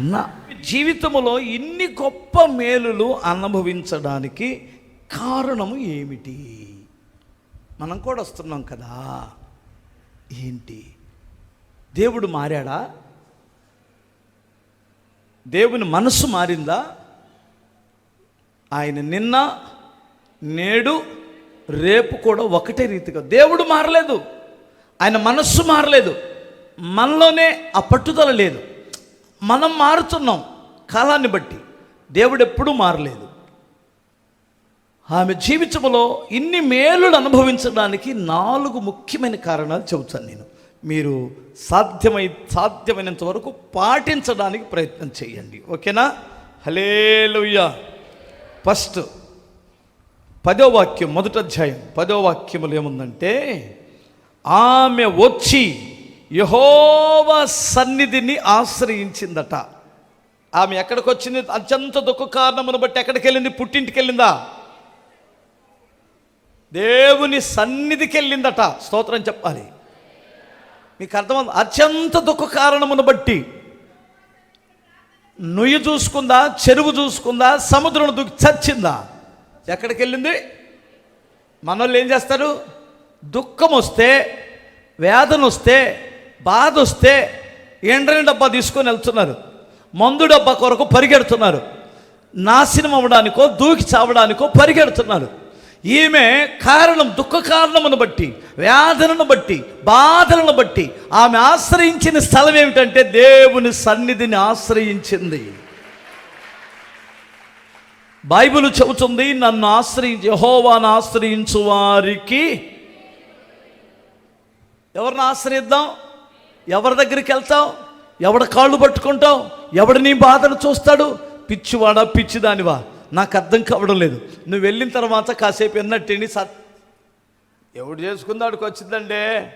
అన్న జీవితంలో ఇన్ని గొప్ప మేలులు అనుభవించడానికి కారణము ఏమిటి? మనం కూడా వస్తున్నాం కదా. ఏంటి? దేవుడు మారాడా? దేవుని మనస్సు మారిందా? ఆయన నిన్న నేడు రేపు కూడా ఒకటే రీతిగా. దేవుడు మారలేదు. ఆయన మనస్సు మారలేదు. మనలోనే ఆ పట్టుదల లేదు. మనం మారుతున్నాం కాలాన్ని బట్టి. దేవుడు ఎప్పుడూ మారలేదు. ఆమె జీవితంలో ఇన్ని మేలులు అనుభవించడానికి నాలుగు ముఖ్యమైన కారణాలు చెబుతాను నేను. మీరు సాధ్యమై సాధ్యమైనంత వరకు పాటించడానికి ప్రయత్నం చేయండి. ఓకేనా? హలేలుయ్యా ఫస్ట్ పదో వాక్యం మొదటి అధ్యాయం. పదో వాక్యములు ఏముందంటే ఆమె వచ్చి యహోవ సన్నిధిని ఆశ్రయించిందట. ఆమె ఎక్కడికి వచ్చింది అత్యంత దుఃఖ కారణమును బట్టి ఎక్కడికి వెళ్ళింది పుట్టింటికి వెళ్ళిందా దేవుని సన్నిధికి వెళ్ళిందట స్తోత్రం చెప్పాలి. మీకు అర్థమైంది అత్యంత దుఃఖ కారణమును బట్టి. నుయ్యి చూసుకుందా? చెరువు చూసుకుందా? సముద్రం దుఃఖి చచ్చిందా? ఎక్కడికి వెళ్ళింది మనోళ్ళు ఏం చేస్తారు? దుఃఖం వస్తే వేదన వస్తే బాధ వస్తే ఎండ్రని డబ్బా తీసుకొని వెళ్తున్నారు. మందు డబ్బా కొరకు పరిగెడుతున్నారు. నాశనం అవ్వడానికో దూకి చావడానికో పరిగెడుతున్నారు. ఈమె కారణం దుఃఖ కారణమును బట్టి వ్యాధులను బట్టి బాధలను బట్టి ఆమె ఆశ్రయించిన స్థలం ఏమిటంటే దేవుని సన్నిధిని ఆశ్రయించింది. బైబిల్ చెబుతుంది నన్ను ఆశ్రయించి యహోవాను ఆశ్రయించు వారికి. ఎవరిని ఆశ్రయిద్దాం? ఎవరి దగ్గరికి వెళ్తావు ఎవడ కాళ్ళు పట్టుకుంటావు ఎవడు నీ బాధను చూస్తాడు? పిచ్చివాడా పిచ్చిదానివా? నాకు అర్థం కావడం లేదు. నువ్వు వెళ్ళిన తర్వాత కాసేపు ఎన్నట్టండి సత్ ఎవడు చేసుకుందాడికి వచ్చిందండే.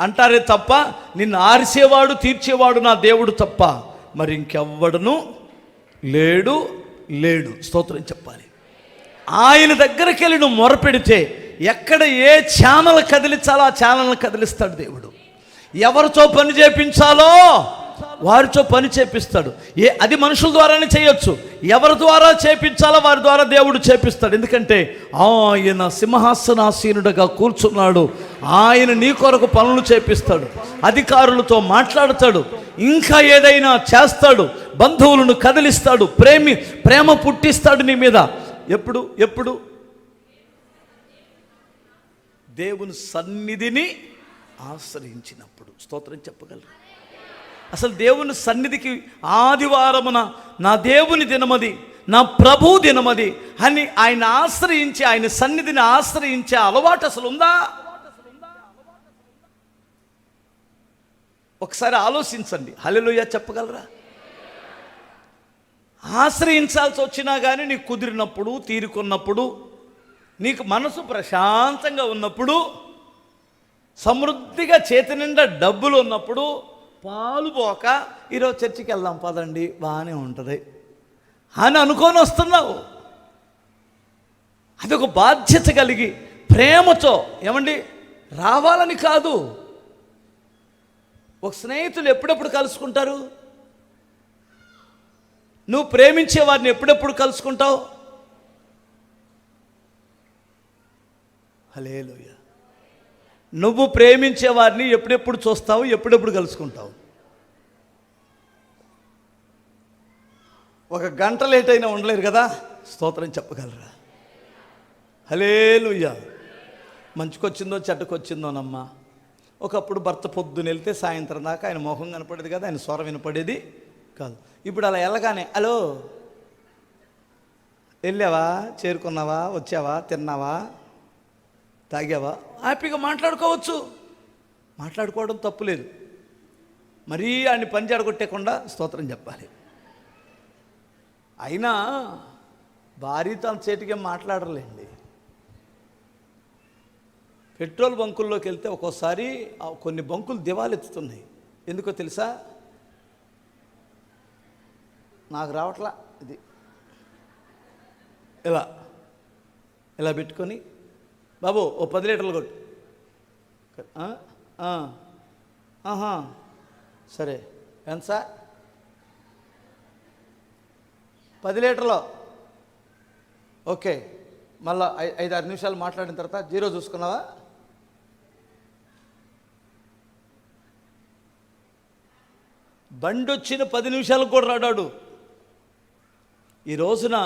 అంటారే తప్ప నిన్ను ఆరిసేవాడు తీర్చేవాడు నా దేవుడు తప్ప. మరి ఇంకెవ్వడును లేడు లేడు. స్తోత్రం చెప్పాలి. ఆయన దగ్గరికి వెళ్ళి నువ్వు మొరపెడితే ఎక్కడ ఏ ఛానల్ కదిలించాలో ఆ ఛానల్ని కదిలిస్తాడు దేవుడు. ఎవరితో పని చేపించాలో వారితో పని చేపిస్తాడు. ఏ అది మనుషుల ద్వారానే చేయొచ్చు. ఎవరి ద్వారా చేపించాలో వారి ద్వారా దేవుడు చేపిస్తాడు. ఎందుకంటే ఆయన సింహాసనాసీనుడగా కూర్చున్నాడు. ఆయన నీ కొరకు పనులు చేపిస్తాడు. అధికారులతో మాట్లాడతాడు. ఇంకా ఏదైనా చేస్తాడు. బంధువులను కదిలిస్తాడు. ప్రేమి ప్రేమ పుట్టిస్తాడు నీ మీద. ఎప్పుడు? ఎప్పుడు? దేవుని సన్నిధిని ఆశ్రయించినప్పుడు. స్తోత్రం చెప్పగలరు. అసలు దేవుని సన్నిధికి ఆదివారమున నా దేవుని దినమది నా ప్రభు దినమది అని ఆయన ఆశ్రయించి ఆయన సన్నిధిని ఆశ్రయించే అలవాటు అసలు ఉందా? ఒకసారి ఆలోచించండి. హల్లెలూయా చెప్పగలరా? ఆశ్రయించాల్సి వచ్చినా కానీ నీకు కుదిరినప్పుడు తీరుకున్నప్పుడు నీకు మనసు ప్రశాంతంగా ఉన్నప్పుడు సమృద్ధిగా చేతి నిండా డబ్బులు ఉన్నప్పుడు పాలు పోక ఈరోజు చర్చికి వెళ్దాం పదండి బాగానే ఉంటుంది. అని అనుకొని వస్తున్నావు. అది ఒక బాధ్యత కలిగి ప్రేమతో ఏమండి? రావాలని కాదు. ఒక స్నేహితులు ఎప్పుడెప్పుడు కలుసుకుంటారు? నువ్వు ప్రేమించే వారిని ఎప్పుడెప్పుడు కలుసుకుంటావు? హలేలోయ నువ్వు ప్రేమించే వారిని ఎప్పుడెప్పుడు చూస్తావు ఎప్పుడెప్పుడు కలుసుకుంటావు? ఒక గంట లేట్ అయినా ఉండలేరు కదా? స్తోత్రం చెప్పగలరా? హలేలుయ్యా మంచుకొచ్చిందో చెడ్డకొచ్చిందోనమ్మా ఒకప్పుడు భర్త పొద్దున వెళ్తే సాయంత్రం దాకా ఆయన మొహం కనపడేది కదా ఆయన స్వరం వినపడేది కాదు. ఇప్పుడు అలా వెళ్ళగానే హలో వెళ్ళావా? చేరుకున్నావా? వచ్చావా? తిన్నావా? తాగావా? హ్యాపీగా మాట్లాడుకోవచ్చు. మాట్లాడుకోవడం తప్పులేదు. మరీ ఆయన్ని పని జడగొట్టేయకుండా స్తోత్రం చెప్పాలి. అయినా భార్య తన చేతికి మాట్లాడలేండి పెట్రోల్ బంకుల్లోకి వెళ్తే ఒక్కోసారి కొన్ని బంకులు దివాలెత్తుతున్నాయి. ఎందుకో తెలుసా? నాకు రావట్లా ఇది. ఇలా. ఇలా పెట్టుకొని బాబు ఓ పది లీటర్లు కొట్టు. ఆహా సరే ఎంత సార్? పది లీటర్లు. ఓకే మళ్ళా ఐ- ఐదు ఆరు నిమిషాలు మాట్లాడిన తర్వాత జీరో చూసుకున్నావా? బండి వచ్చిన పది నిమిషాలకు కూడా రాడాడు. ఈ రోజున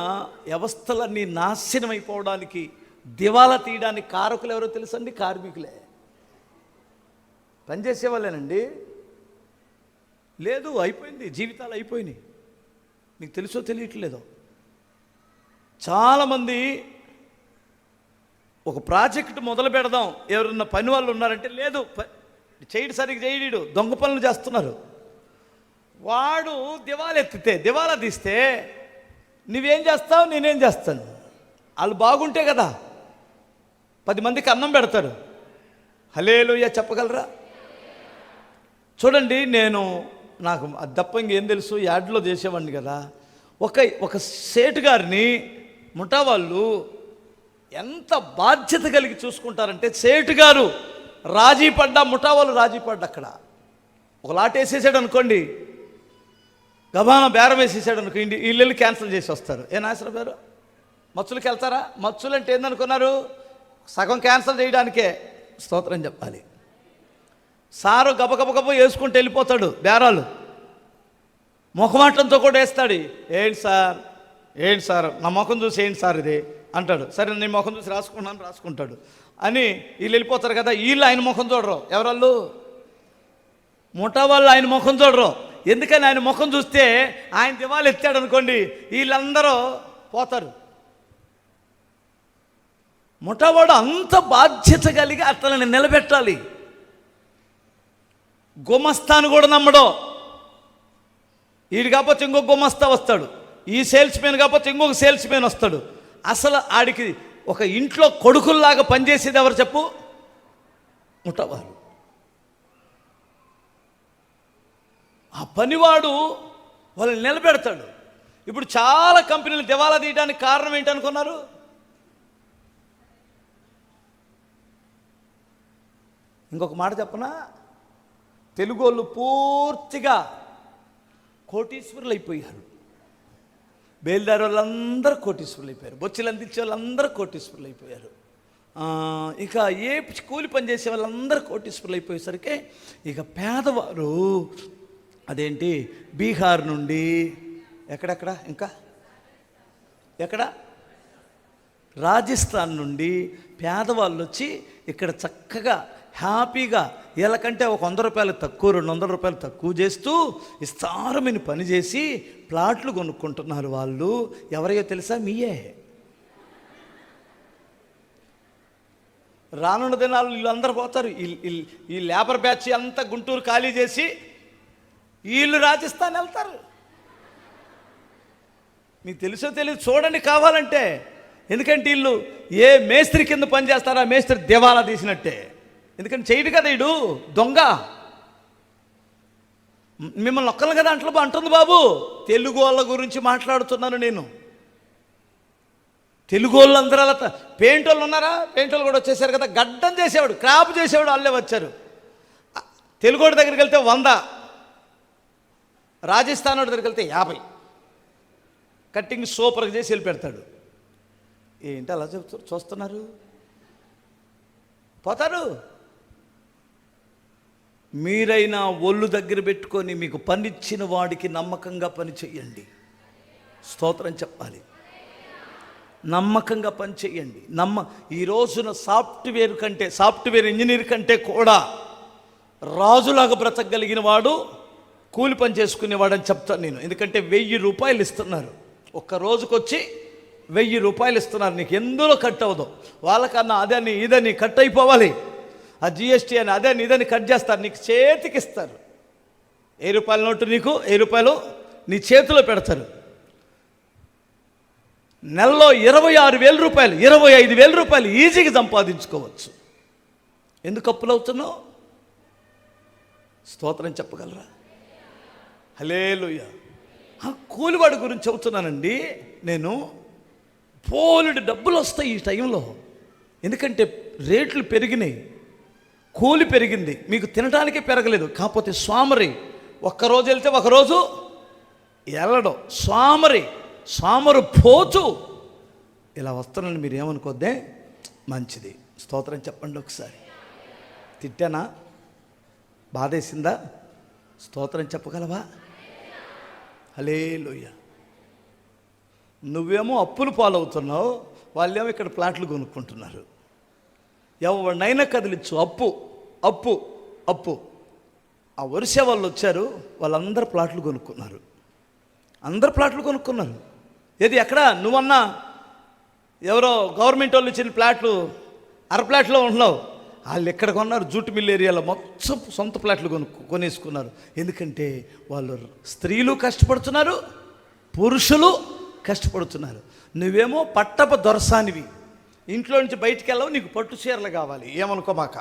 వ్యవస్థలన్నీ నాశనం అయిపోవడానికి దివాలా తీయడానికి కారకులు ఎవరో తెలుసండి? కార్మికులే. పనిచేసే వాళ్ళేనండి లేదు అయిపోయింది. జీవితాలు అయిపోయినాయి. మీకు తెలుసో తెలియట్లేదో. చాలామంది ఒక ప్రాజెక్ట్ మొదలు పెడదాం ఎవరన్నా పని వాళ్ళు ఉన్నారంటే లేదు ప- చేయడు సరిగ్గా చేయడు దొంగ పనులు చేస్తున్నారు. వాడు దివాలా ఎత్తితే దివాలా తీస్తే నువ్వేం చేస్తావు? నేనేం చేస్తాను? వాళ్ళు బాగుంటే కదా. పది మందికి అన్నం పెడతారు హలేలుయ్య చెప్పగలరా? చూడండి నేను నాకు అది తప్ప ఇంకేం తెలుసు యాడ్లో చేసేవాడిని కదా. ఒక ఒక సేటు గారిని ముఠా వాళ్ళు ఎంత బాధ్యత కలిగి చూసుకుంటారంటే సేటు గారు రాజీ పడ్డా ముఠా వాళ్ళు రాజీ పడ్డా అక్కడ. ఒక లాట్ వేసేసాడు అనుకోండి గబాన బేరం వేసేసాడు అనుకో ఇల్లు క్యాన్సిల్ చేసి వస్తారు. ఏ నాశనం గారు? మచ్చులకి వెళ్తారా? మచ్చులు అంటే ఏందనుకున్నారు? సగం క్యాన్సల్ చేయడానికే స్తోత్రం చెప్పాలి. సారు గబగబగబ వేసుకుంటూ వెళ్ళిపోతాడు బేరాలు. ముఖమాటంతో కూడా వేస్తాడు. ఏంటి సార్? ఏంటి సార్? నా ముఖం చూసి ఏంటి సార్ ఇది? అంటాడు. సరే నీ ముఖం చూసి రాసుకున్నాను రాసుకుంటాడు. అని వీళ్ళు వెళ్ళిపోతారు కదా వీళ్ళు ఆయన ముఖం చూడరు. ఎవరాళ్ళు? ముఠా వాళ్ళు ఆయన ముఖం చూడరు. ఎందుకని ఆయన ముఖం చూస్తే ఆయన దివాలు ఎత్తాడు అనుకోండి వీళ్ళందరూ పోతారు. ముఠావాడు అంత బాధ్యత కలిగి అట్లని నిలబెట్టాలి. గుమస్తాను కూడా నమ్మడం. వీడు కాకపోతే ఇంకొక గుమస్తా వస్తాడు. ఈ సేల్స్ మ్యాన్ కాకపోతే ఇంకొక సేల్స్ మ్యాన్ వస్తాడు. అసలు ఆడికి ఒక ఇంట్లో కొడుకుల్లాగా పనిచేసేది ఎవరు చెప్పు? ముఠావాడు. ఆ పనివాడు వాళ్ళని నిలబెడతాడు. ఇప్పుడు చాలా కంపెనీలు దివాలా తీయడానికి కారణం ఏంటనుకున్నారు ఇంకొక మాట చెప్పనా? తెలుగు వాళ్ళు పూర్తిగా కోటీశ్వరులు అయిపోయారు బేల్దారి వాళ్ళందరూ కోటీశ్వరులు అయిపోయారు బొచ్చులు అందించే వాళ్ళందరూ కోటీశ్వరులు అయిపోయారు ఇక ఏ కూలి పని చేసే వాళ్ళందరూ కోటీశ్వరులు అయిపోయేసరికి ఇక పేదవారు అదేంటి? బీహార్ నుండి ఎక్కడెక్కడ? ఇంకా? ఎక్కడ? రాజస్థాన్ నుండి పేదవాళ్ళు వచ్చి ఇక్కడ చక్కగా హ్యాపీగా వీళ్ళకంటే ఒక వంద రూపాయలు తక్కువ రెండు వందల రూపాయలు తక్కువ చేస్తూ విస్తారమైన పని చేసి ప్లాట్లు కొనుక్కుంటున్నారు వాళ్ళు. ఎవరయ్యో తెలుసా? మీయే. రానున్న దినాలు వీళ్ళందరూ పోతారు. ఈ- లేబర్ బ్యాచ్ అంతా గుంటూరు ఖాళీ చేసి వీళ్ళు రాజస్థాన్ వెళ్తారు. మీకు తెలుసో తెలియదు చూడండి కావాలంటే. ఎందుకంటే వీళ్ళు ఏ మేస్త్రి కింద పని చేస్తారో ఆ మేస్త్రి దివాలా తీసినట్టే. ఎందుకంటే చేయడు కదా ఇడు దొంగ. మిమ్మల్ని ఒక్కరు కదా అంట్లో అంటుంది బాబు. తెలుగు వాళ్ళ గురించి మాట్లాడుతున్నాను నేను. తెలుగు వాళ్ళు అందరూ అలా పెయింట్ వాళ్ళు ఉన్నారా? పెయింట్ వాళ్ళు కూడా వచ్చేసారు కదా. గడ్డం చేసేవాడు క్రాప్ చేసేవాడు వాళ్ళే వచ్చారు. తెలుగోడి దగ్గరికి వెళ్తే వంద. రాజస్థాన్ వాడి దగ్గరికి వెళ్తే యాభై. కట్టింగ్ సూపర్గా చేసి వెళ్ళి పెడతాడు. ఏంటి అలా చెప్తూ చూస్తున్నారు? పోతారు. మీరైనా ఒళ్ళు దగ్గర పెట్టుకొని మీకు పనిచ్చిన వాడికి నమ్మకంగా పని చెయ్యండి. స్తోత్రం చెప్పాలి. నమ్మకంగా పని చేయండి నమ్మ ఈ రోజున సాఫ్ట్వేర్ కంటే సాఫ్ట్వేర్ ఇంజనీర్ కంటే కూడా రాజులాగా బ్రతకగలిగిన వాడు కూలి పని చేసుకునేవాడని చెప్తాను నేను. ఎందుకంటే వెయ్యి రూపాయలు ఇస్తున్నారు. ఒక్క రోజుకొచ్చి వెయ్యి రూపాయలు ఇస్తున్నారు. నీకు ఎందులో కట్ అవ్వదు. వాళ్ళకన్నా అదని ఇదని కట్ అయిపోవాలి. ఆ జిఎస్టీ అని అదే ఇదని కట్ చేస్తారు. నీకు చేతికి ఇస్తారు ఏ రూపాయల నోటు నీకు ఏ రూపాయలు నీ చేతిలో పెడతారు. నెలలో ఇరవై ఆరు వేల రూపాయలు ఇరవై ఐదు వేల రూపాయలు ఈజీగా సంపాదించుకోవచ్చు. ఎందుకు అప్పులవుతున్నావు స్తోత్రం చెప్పగలరా? హలేలుయ్య ఆ కూలివాడి గురించి చెబుతున్నానండి. నేను పోలుడు డబ్బులు వస్తాయి ఈ టైంలో. ఎందుకంటే రేట్లు పెరిగినాయి. కూలి పెరిగింది. మీకు తినడానికే పెరగలేదు. కాకపోతే స్వామరి ఒక్కరోజు వెళ్తే ఒకరోజు వెళ్ళడం స్వామరి స్వామరు పోచు ఇలా వస్తున్నాను మీరు ఏమనుకోద్దే? మంచిది. స్తోత్రం చెప్పండి ఒకసారి. తిట్టానా? బాధేసిందా? స్తోత్రం చెప్పగలవా? హలే నువ్వేమో అప్పులు పాలవుతున్నావు. వాళ్ళేమో ఇక్కడ ప్లాట్లు కొనుక్కుంటున్నారు. ఎవరినైనా కదిలించు అప్పు అప్పు అప్పు. ఆ వరుస వాళ్ళు వచ్చారు వాళ్ళందరూ ప్లాట్లు కొనుక్కున్నారు. అందరు ప్లాట్లు కొనుక్కున్నారు. ఏది ఎక్కడ? నువ్వన్నా ఎవరో గవర్నమెంట్ వాళ్ళు ఇచ్చిన ప్లాట్లు అర ప్లాట్లో ఉంటున్నావు. వాళ్ళు ఎక్కడ కొన్నారు? జూట్ మిల్ ఏరియాలో మొత్తం సొంత ప్లాట్లు కొను కొనేసుకున్నారు. ఎందుకంటే వాళ్ళు స్త్రీలు కష్టపడుతున్నారు పురుషులు కష్టపడుతున్నారు. నువ్వేమో పట్టప దొరసానివి. ఇంట్లో నుంచి బయటికి వెళ్ళవు నీకు పట్టు చీరలు కావాలి. ఏమనుకోమాక?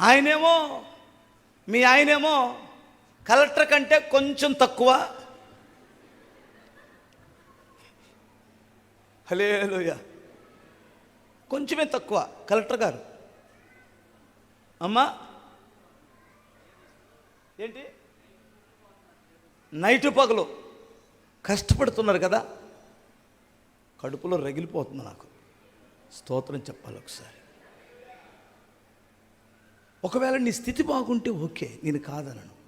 ఆయనేమో మీ ఆయనేమో కలెక్టర్ కంటే కొంచెం తక్కువ. హలేలుయ కొంచెమే తక్కువ కలెక్టర్ గారు. అమ్మా. ఏంటి? నైట్ పగలు. కష్టపడుతున్నారు కదా. కడుపులో రగిలిపోతుంది నాకు. స్తోత్రం చెప్పాలి ఒకసారి. ఒకవేళ నీ స్థితి బాగుంటే ఓకే నేను కాదనను.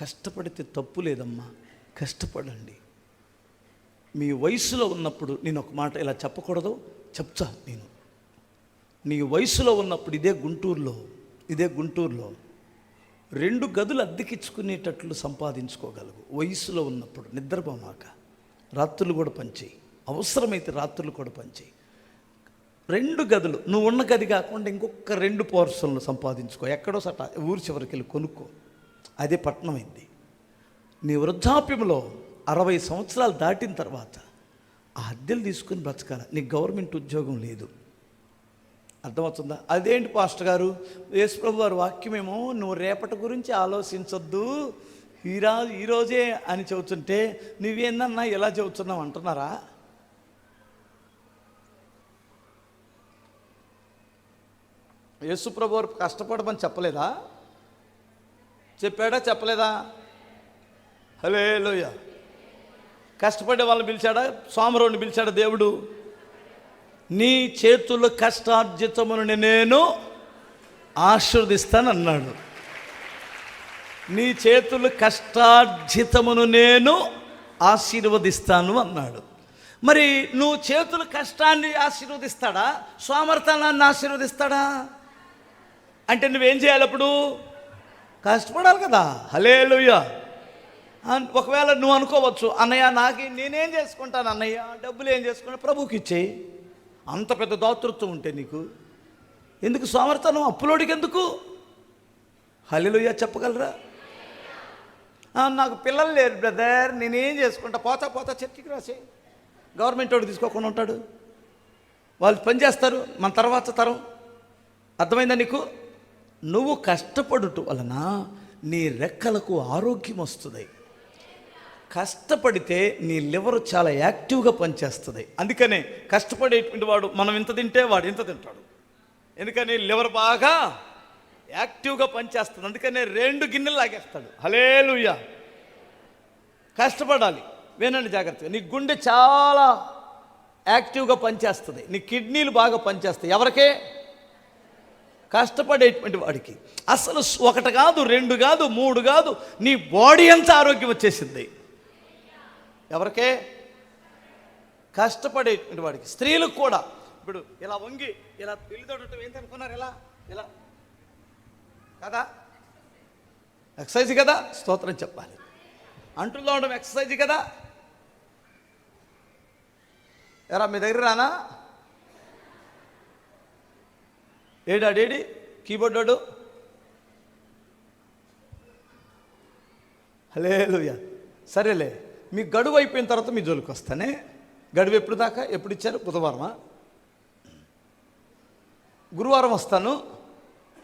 కష్టపడితే తప్పు లేదమ్మా కష్టపడండి. మీ వయసులో ఉన్నప్పుడు నేను ఒక మాట ఇలా చెప్పకూడదు చెప్తా నేను. నీ వయసులో ఉన్నప్పుడు ఇదే గుంటూరులో ఇదే గుంటూరులో రెండు గదులు అద్దెకిచ్చుకునేటట్లు సంపాదించుకోగలవు. వయసులో ఉన్నప్పుడు నిద్రపోమాక. రాత్రులు కూడా పనిచేయి. అవసరమైతే రాత్రులు కూడా పనిచేయి. రెండు గదులు నువ్వు ఉన్న గది కాకుండా ఇంకొక రెండు పోర్షన్లు సంపాదించుకో. ఎక్కడో సట ఊరి చివరికి వెళ్ళి కొనుక్కో. అదే పట్టణం అయింది నీ వృద్ధాప్యంలో అరవై సంవత్సరాలు దాటిన తర్వాత ఆ అద్దెలు తీసుకుని బ్రతకాల. నీకు గవర్నమెంట్ ఉద్యోగం లేదు. అర్థమవుతుందా? అదేంటి పాస్టర్ గారు? యేసుప్రభు వారి వాక్యమేమో నువ్వు రేపటి గురించి ఆలోచించొద్దు. ఈరా ఈరోజే అని చెబుతుంటే నువ్వేందన్నా ఇలా చెబుతున్నావు అంటున్నారా? యేసుప్రభు వారు కష్టపడమని చెప్పలేదా? చెప్పాడా? చెప్పలేదా? హలే లోయ కష్టపడే వాళ్ళని పిలిచాడా? సోమరుని పిలిచాడా దేవుడు? నీ చేతుల కష్టార్జితమును నేను ఆశీర్వదిస్తాను అన్నాడు నీ చేతుల కష్టార్జితమును నేను ఆశీర్వదిస్తాను అన్నాడు. మరి నువ్వు చేతుల కష్టాన్ని ఆశీర్వదిస్తాడా? సోమర్థనాన్ని ఆశీర్వదిస్తాడా? అంటే నువ్వేం చేయాలి అప్పుడు? కష్టపడాలి కదా. హలేలుయ్యా అన్- ఒకవేళ నువ్వు అనుకోవచ్చు అన్నయ్య నాకు నేనేం చేసుకుంటాను? అన్నయ్య డబ్బులు ఏం చేసుకుంటా ప్రభుకి ఇచ్చేయి. అంత పెద్ద దాతృత్వం ఉంటే నీకు? ఎందుకు సోమర్థనం అప్పులోడికి ఎందుకు హలిలోయ చెప్పగలరా నాకు పిల్లలు లేరు బ్రదర్. నేనేం చేసుకుంటా? పోతా పోతా చర్చికి రాసే. గవర్నమెంట్ వాడు తీసుకోకుండా ఉంటాడు. వాళ్ళు పని చేస్తారు మన తర్వాత తరం. అర్థమైందా నీకు? నువ్వు కష్టపడుట వలన నీ రెక్కలకు ఆరోగ్యం వస్తుంది. కష్టపడితే నీ లివర్ చాలా యాక్టివ్గా పనిచేస్తుంది. అందుకనే కష్టపడేటువంటి వాడు మనం ఇంత తింటే వాడు ఇంత తింటాడు. ఎందుకని లివర్ బాగా యాక్టివ్గా పనిచేస్తుంది. అందుకనే రెండు గిన్నెలు లాగేస్తాడు. హలేలుయ్యా కష్టపడాలి. వినండి జాగ్రత్తగా. నీ గుండె చాలా యాక్టివ్గా పనిచేస్తుంది. నీ కిడ్నీలు బాగా పనిచేస్తాయి. ఎవరికే? కష్టపడేటువంటి వాడికి. అసలు ఒకటి కాదు రెండు కాదు మూడు కాదు నీ బాడీ అంతా ఆరోగ్యం వచ్చేసింది. ఎవరికే? కష్టపడేటువంటి వాడికి. స్త్రీలకు కూడా. ఇప్పుడు ఇలా వంగి ఇలా పెళ్ళి తోడటం ఏంటి అనుకున్నారు? ఇలా ఇలా కదా? ఎక్సర్సైజ్ కదా? స్తోత్రం చెప్పాలి. అంటుల్లో ఉండడం ఎక్సర్సైజ్ కదా? ఎరా మీ దగ్గర రానా? ఏడా డేడి కీబోర్డ్ వాడు హలేలుయ సరేలే. మీ గడువు అయిపోయిన తర్వాత మీ జోలికి వస్తానే. గడువు ఎప్పుడు దాకా? ఎప్పుడు ఇచ్చారు? బుధవారమా? గురువారం వస్తాను.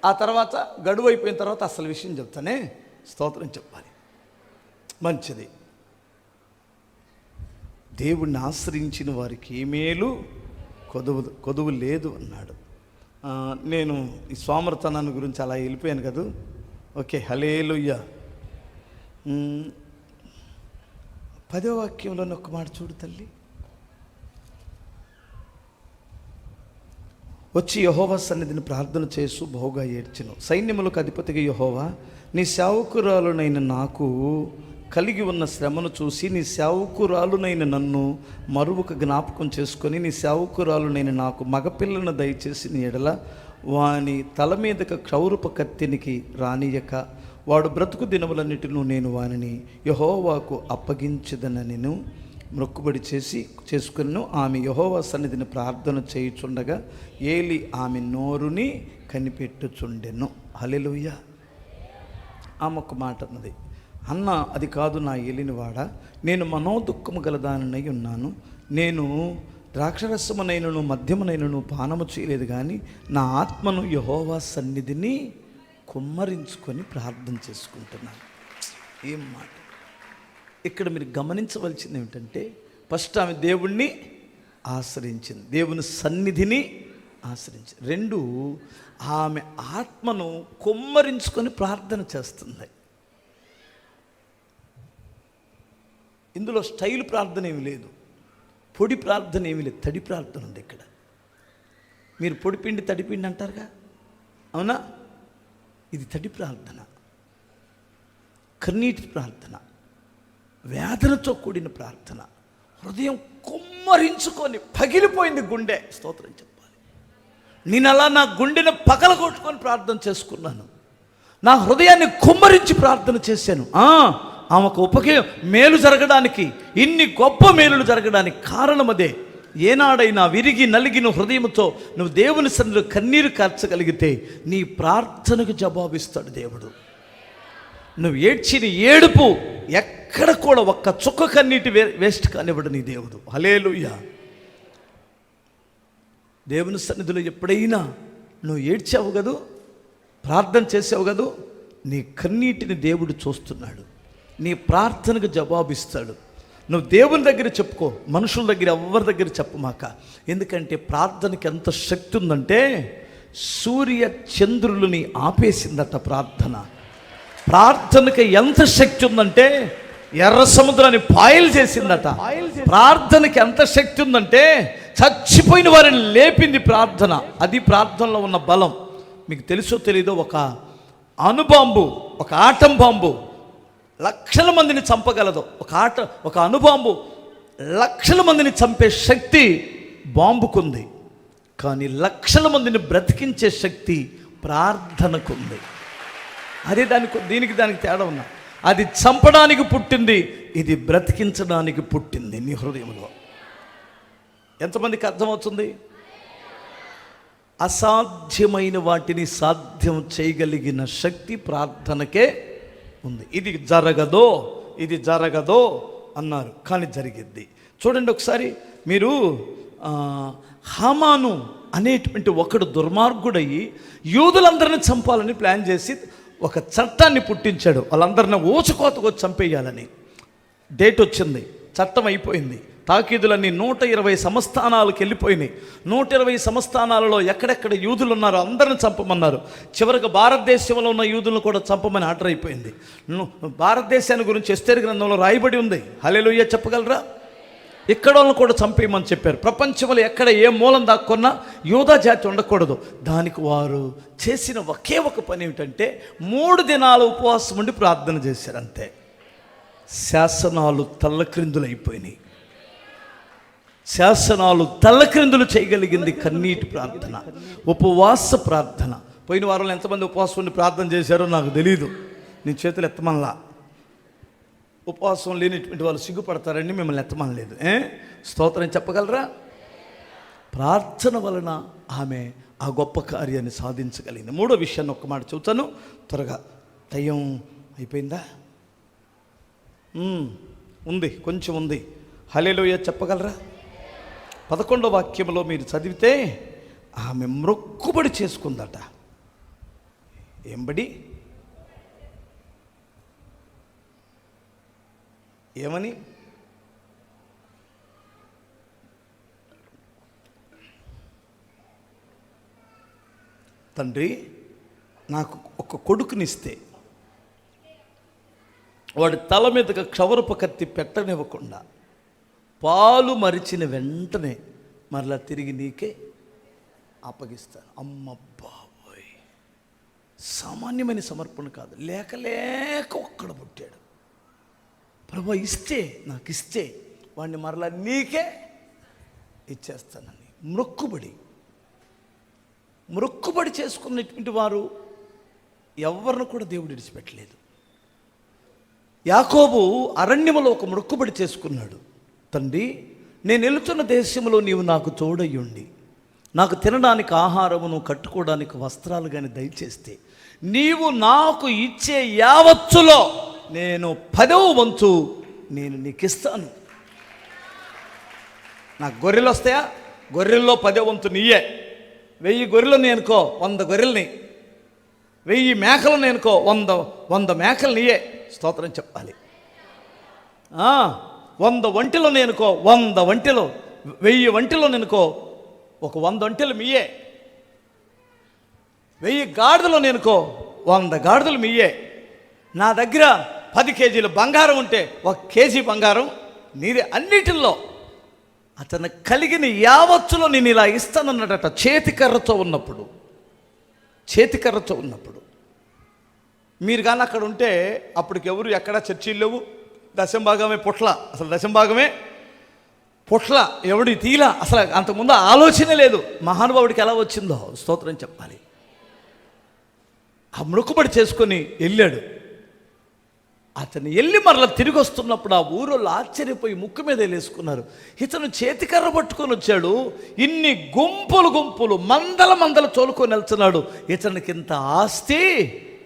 ఆ తర్వాత గడువు అయిపోయిన తర్వాత అసలు విషయం చెప్తానే. స్తోత్రం చెప్పాలి. మంచిది. దేవుణ్ణి ఆశ్రయించిన వారికి మేలు? కొదువు కొదువు లేదు అన్నాడు. నేను ఈ సోమరతనాన్ని గురించి అలా వెళ్ళిపోయాను కదా. ఓకే హలేలుయ్య పదో వాక్యంలో ఒక మాట చూడు తల్లి. వచ్చి యహోవా సన్నిధిని ప్రార్థన చేస్తూ బహుగా ఏడ్చను. సైన్యములకు అధిపతిగా యహోవా నీ సేవకురాలునైన నాకు కలిగి ఉన్న శ్రమను చూసి నీ సేవకురాలునైన నన్ను మరువుకు జ్ఞాపకం చేసుకొని నీ సేవకురాలునైన నాకు మగపిల్లను దయచేసి నీ ఎడల వాని తల మీదక క్షౌరప కత్తినికి రానియక. వాడు బ్రతుకు దినములన్నిటిను నేను వానిని యహోవాకు అప్పగించదన నేను మొక్కుబడి చేసి చేసుకును ఆమె యహోవా సన్నిధిని ప్రార్థన చేయుచుండగా ఏలి ఆమె నోరుని కనిపెట్టుచుండెను. హలెలుయ్య ఆమె ఒక మాట అన్నది అన్న అది కాదు నా ఏలినవాడ. నేను మనోదుఖము గలదానై ఉన్నాను. నేను ద్రాక్షరసమునైనను మద్యమునైనను పానము చేయలేదు కానీ నా ఆత్మను యహోవా సన్నిధిని కుమ్మరించుకొని ప్రార్థన చేసుకుంటున్నాను ఏం మాట? ఇక్కడ మీరు గమనించవలసింది ఏమిటంటే ఫస్ట్ ఆమె దేవుణ్ణి ఆశ్రయించింది దేవుని సన్నిధిని ఆశ్రయించింది. రెండు ఆమె ఆత్మను కుమ్మరించుకొని ప్రార్థన చేస్తుంది. ఇందులో స్టైల్ ప్రార్థన ఏమి లేదు. పొడి ప్రార్థన ఏమి లేదు. తడి ప్రార్థన ఉంది ఇక్కడ. మీరు పొడిపిండి తడిపిండి అంటారుగా? అవునా? ఇది తడి ప్రార్థన. కన్నీటి ప్రార్థన. వేదనతో కూడిన ప్రార్థన. హృదయం కుమ్మరించుకొని పగిలిపోయింది గుండె. స్తోత్రం చెప్పాలి. నేను అలా నా గుండెను పగల కొట్టుకొని ప్రార్థన చేసుకున్నాను. నా హృదయాన్ని కుమ్మరించి ప్రార్థన చేశాను. ఆ, ఆమెకు ఉపకే మేలు జరగడానికి ఇన్ని గొప్ప మేలులు జరగడానికి కారణం అదే ఏనాడైనా విరిగి నలిగిన హృదయంతో నువ్వు దేవుని సన్నిధిలో కన్నీరు కార్చగలిగితే నీ ప్రార్థనకు జవాబిస్తాడు దేవుడు. నువ్వు ఏడ్చిన ఏడుపు ఎక్కడ కూడా ఒక్క చుక్క కన్నీటి వే వేస్ట్ కానివ్వడు నీ దేవుడు. హలేలుయ్య దేవుని సన్నిధిలో ఎప్పుడైనా నువ్వు ఏడ్చావు కదూ? ప్రార్థన చేసావు కదూ? నీ కన్నీటిని దేవుడు చూస్తున్నాడు. నీ ప్రార్థనకు జవాబిస్తాడు. నువ్వు దేవుని దగ్గర చెప్పుకో మనుషుల దగ్గర ఎవరి దగ్గర చెప్పమాక. ఎందుకంటే ప్రార్థనకి ఎంత శక్తి ఉందంటే సూర్య చంద్రులని ఆపేసిందట ప్రార్థన. ప్రార్థనకి ఎంత శక్తి ఉందంటే ఎర్ర సముద్రాన్ని పాయలు చేసిందట. ప్రార్థనకి ఎంత శక్తి ఉందంటే చచ్చిపోయిన వారిని లేపింది ప్రార్థన. అది ప్రార్థనలో ఉన్న బలం. మీకు తెలుసో తెలీదో ఒక అణుబాంబు ఒక ఆటం బాంబు. లక్షల మందిని చంపగలదు. ఒక ఆట ఒక అణుబాంబు లక్షల మందిని చంపే శక్తి బాంబుకుంది. కానీ లక్షల మందిని బ్రతికించే శక్తి ప్రార్థనకుంది. అదే దానికి దీనికి దానికి తేడా ఉన్నా. అది చంపడానికి పుట్టింది ఇది బ్రతికించడానికి పుట్టింది నీ హృదయంలో. ఎంతమందికి అర్థమవుతుంది? అసాధ్యమైన వాటిని సాధ్యం చేయగలిగిన శక్తి ప్రార్థనకే ఉంది. ఇది జరగదో ఇది జరగదో అన్నారు. కానీ జరిగిద్ది. చూడండి ఒకసారి మీరు హమాను హామాను అనేటువంటి ఒకడు దుర్మార్గుడయ్యి యూదులందరిని చంపాలని ప్లాన్ చేసి ఒక చట్టాన్ని పుట్టించాడు. వాళ్ళందరిని ఊచుకోతకు చంపేయాలని. డేట్ వచ్చింది. చట్టం అయిపోయింది. తాకీదులన్నీ నూట ఇరవై సంస్థానాలకు వెళ్ళిపోయినాయి. నూట ఇరవై సంస్థానాలలో ఎక్కడెక్కడ యూదులు ఉన్నారో అందరిని చంపమన్నారు. చివరికి భారతదేశంలో ఉన్న యూదులను కూడా చంపమని ఆర్డర్ అయిపోయింది. భారతదేశాన్ని గురించి ఎస్తేరు గ్రంథంలో రాయబడి ఉంది. హలేలుయ్య చెప్పగలరా? ఇక్కడ వాళ్ళని కూడా చంపేయమని చెప్పారు. ప్రపంచంలో ఎక్కడ ఏ మూలం దాక్కున్నా యూదా జాతి ఉండకూడదు. దానికి వారు చేసిన ఒకే ఒక పని ఏమిటంటే మూడు దినాలు ఉపవాసం ఉండి ప్రార్థన చేశారు అంతే. శాసనాలు తల్లక్రిందులైపోయినాయి. శాసనాలు తలక్రిందులు చేయగలిగింది కన్నీటి ప్రార్థన ఉపవాస ప్రార్థన. పోయిన వారంలో ఎంతమంది ఉపవాసం ఉండి ప్రార్థన చేశారో నాకు తెలియదు నేను చేతులు ఎత్తమనలా. ఉపవాసం లేనిటువంటి వాళ్ళు సిగ్గుపడతారని మిమ్మల్ని ఎత్తమనలేదు. ఏ? స్తోత్రం చెప్పగలరా? ప్రార్థన వలన ఆమె ఆ గొప్ప కార్యాన్ని సాధించగలిగింది. మూడో విషయాన్ని ఒక్క మాట చెబుతాను. త్వరగా. దయ్యం అయిపోయిందా? ఉంది. కొంచెం ఉంది. హలేలోయ చెప్పగలరా? పదకొండో వాక్యంలో మీరు చదివితే ఆమె మ్రొక్కుబడి చేసుకుందట. ఏంబడి? ఏమని? తండ్రి నాకు ఒక కొడుకునిస్తే వాడి తల మీదకి క్షవరపు కత్తి పెట్టనివ్వకుండా పాలు మరిచిన వెంటనే మరలా తిరిగి నీకే అప్పగిస్తాను. అమ్మ బాబోయ్. సామాన్యమైన సమర్పణ కాదు. లేక లేక ఒక్కడ పుట్టాడు. ప్రభా ఇస్తే నాకు ఇస్తే వాడిని మరలా నీకే ఇచ్చేస్తానని. మొక్కుబడి మొక్కుబడి చేసుకున్నటువంటి వారు ఎవరిని కూడా దేవుడు విడిచిపెట్టలేదు. యాకోబు అరణ్యములో ఒక మొక్కుబడి చేసుకున్నాడు. తండ్రి నేను వెళుతున్న దేశంలో నీవు నాకు తోడయ్యుండి నాకు తినడానికి ఆహారమును కట్టుకోవడానికి వస్త్రాలు కానీ దయచేస్తే నీవు నాకు ఇచ్చే యావత్తులో నేను పదవ వంతు నేను నీకు ఇస్తాను నాకు గొర్రెలు వస్తాయా? గొర్రెల్లో పదో వంతు నీయే. వెయ్యి గొర్రెలు నేనుకో వంద గొర్రెల్ని. వెయ్యి మేకలు నేనుకో వంద వంద మేకలు నీయే. స్తోత్రం చెప్పాలి. వంద వంటలు నేనుకో వంద వంటిలో వెయ్యి వంటిలో నేనుకో ఒక వంద వంటలు మీయే. వెయ్యి గాడిదలు నేనుకో వంద గాడిదలు మీయే. నా దగ్గర పది కేజీలు బంగారం ఉంటే ఒక కేజీ బంగారం నీదే అన్నిటిల్లో. అతను కలిగిన యావత్తులో నేను ఇలా ఇస్తానన్నాడట చేతికర్రతో ఉన్నప్పుడు. చేతికర్రతో ఉన్నప్పుడు. మీరు కానీ అక్కడ ఉంటే అప్పటికి ఎవరు ఎక్కడా చర్చీలు లేవు. దశంభాగమే పుట్ల. అసలు దశంభాగమే పుట్ల. ఎవడి తీల? అసలు అంతకుముందు ఆలోచనే లేదు. మహానుభావుడికి ఎలా వచ్చిందో? స్తోత్రం చెప్పాలి. ఆ మృక్కుబడి చేసుకొని వెళ్ళాడు. అతను వెళ్ళి మరలా తిరిగి వస్తున్నప్పుడు ఆ ఊరోళ్ళు ఆశ్చర్యపోయి ముక్కు మీద వేసుకున్నారు ఇతను చేతికర్ర పట్టుకొని వచ్చాడు. ఇన్ని గుంపులు గుంపులు మందల మందల తోలుకొని వెళ్తున్నాడు. ఇతనికి ఇంత ఆస్తి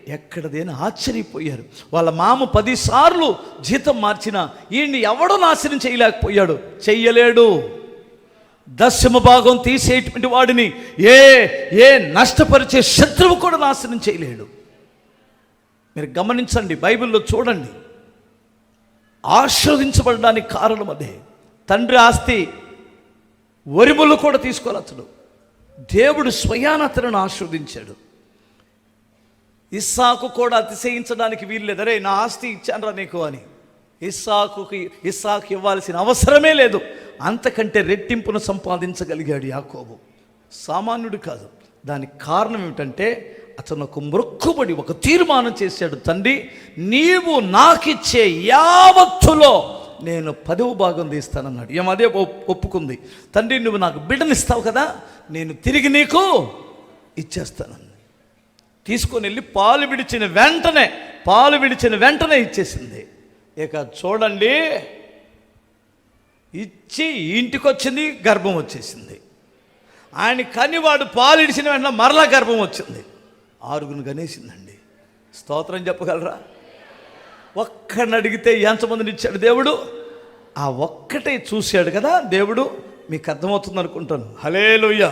ఎక్కడదేని ఆశ్చర్యపోయారు. వాళ్ళ మామ పదిసార్లు జీతం మార్చిన ఈయన్ని ఎవడో నాశనం చేయలేకపోయాడు. చెయ్యలేడు. దశమ భాగం తీసేటువంటి వాడిని ఏ ఏ నష్టపరిచే శత్రువు కూడా నాశనం చేయలేడు. మీరు గమనించండి బైబిల్లో చూడండి. ఆశ్రవదించబడడానికి కారణం అదే. తండ్రి ఆస్తి ఒరిములు కూడా తీసుకోవాలి అతడు. దేవుడు స్వయాన అతను ఆశ్రవదించాడు. ఇస్సాకు కూడా అతిశయించడానికి వీల్లేదరే నా ఆస్తి ఇచ్చానరా నీకు అని. ఇస్సాకుకి ఇస్సాకు ఇవ్వాల్సిన అవసరమే లేదు. అంతకంటే రెట్టింపును సంపాదించగలిగాడు యాకోబు. సామాన్యుడు కాదు. దానికి కారణం ఏమిటంటే అతను ఒక మృక్కుబడి ఒక తీర్మానం చేశాడు. తండ్రి నీవు నాకిచ్చే యావత్తులో నేను పదవ భాగం తీస్తానన్నాడు. ఏం అదే ఒప్పుకుంది. తండ్రి నువ్వు నాకు బిడ్డనిస్తావు కదా నేను తిరిగి నీకు ఇచ్చేస్తానన్నాడు. తీసుకొని వెళ్ళి పాలు విడిచిన వెంటనే పాలు విడిచిన వెంటనే ఇచ్చేసింది. ఇక చూడండి ఇచ్చి ఇంటికి వచ్చింది గర్భం వచ్చేసింది. ఆయన కనివాడు పాలు ఇడిచిన వెంటనే మరలా గర్భం వచ్చింది. ఆరుగును గణేసిందండి స్తోత్రం చెప్పగలరా? ఒక్కడిని అడిగితే ఎంతమందిని ఇచ్చాడు దేవుడు? ఆ ఒక్కటే చూశాడు కదా దేవుడు మీకు అర్థమవుతుంది అనుకుంటాను హలేలుయ్య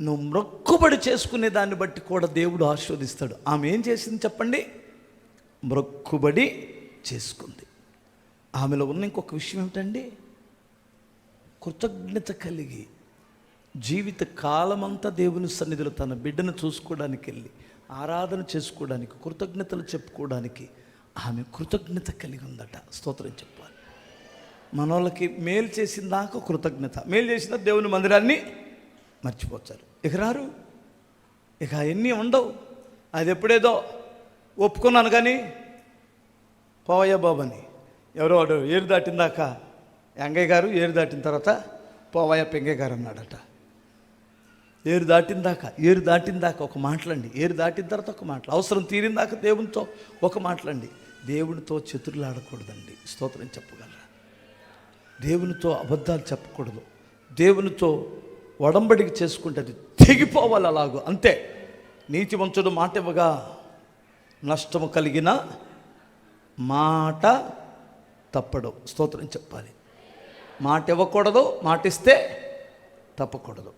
నువ్వు మొక్కుబడి చేసుకునే దాన్ని బట్టి కూడా దేవుడు ఆశీర్వదిస్తాడు. ఆమె ఏం చేసింది చెప్పండి? మొక్కుబడి చేసుకుంది. ఆమెలో ఉన్న ఇంకొక విషయం ఏమిటండి? కృతజ్ఞత కలిగి జీవిత కాలమంతా దేవుని సన్నిధిలో తన బిడ్డను చూసుకోవడానికి వెళ్ళి ఆరాధన చేసుకోవడానికి కృతజ్ఞతలు చెప్పుకోవడానికి ఆమె కృతజ్ఞత కలిగి ఉందట. స్తోత్రం చెప్పాలి. మనోళ్ళకి మేలు చేసిన దాకా కృతజ్ఞత. మేలు చేసిన దేవుని మందిరాన్ని మర్చిపోతారు. ఇక రారు. ఇక అవన్నీ ఉండవు. అది ఎప్పుడేదో ఒప్పుకున్నాను కానీ పోవయ్య బాబని ఎవరో వాడు ఏరు దాటిందాక ఎంగయ్య గారు ఏరు దాటిన తర్వాత పోవయ్య పెంగయ్య గారు అన్నాడట. ఏరు దాటిన దాకా ఏరు దాటిన దాకా ఒక మాటలండి. ఏరు దాటిన తర్వాత ఒక మాటలు. అవసరం తీరిన దాకా దేవునితో ఒక మాటలండి. దేవునితో చతురులాడకూడదండి. స్తోత్రం చెప్పగలరా? దేవునితో అబద్ధాలు చెప్పకూడదు. దేవునితో వడంబడికి చేసుకుంటే అది తెగిపోవాలి అలాగూ. అంతే. నీతివంతుడు మాట ఇవ్వగా నష్టము కలిగిన మాట తప్పడు. స్తోత్రం చెప్పాలి. మాట ఇవ్వకూడదు మాట ఇస్తే తప్పకూడదు.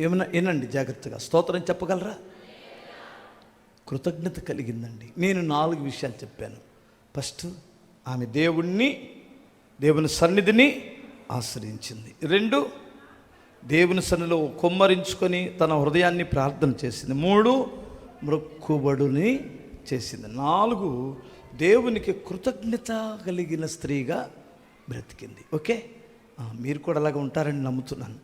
ఏమన్నా వినండి జాగ్రత్తగా. స్తోత్రం చెప్పగలరా? కృతజ్ఞత కలిగిందండి. నేను నాలుగు విషయాలు చెప్పాను. ఫస్ట్ ఆమె దేవుణ్ణి దేవుని సన్నిధిని ఆశ్రయించింది. రెండు దేవుని సన్నిలో కుమ్మరించుకొని తన హృదయాన్ని ప్రార్థన చేసింది. మూడు మృక్కుబడుని చేసింది. నాలుగు దేవునికి కృతజ్ఞత కలిగిన స్త్రీగా బ్రతికింది. ఓకే? మీరు కూడా అలాగే ఉంటారని నమ్ముతున్నాను.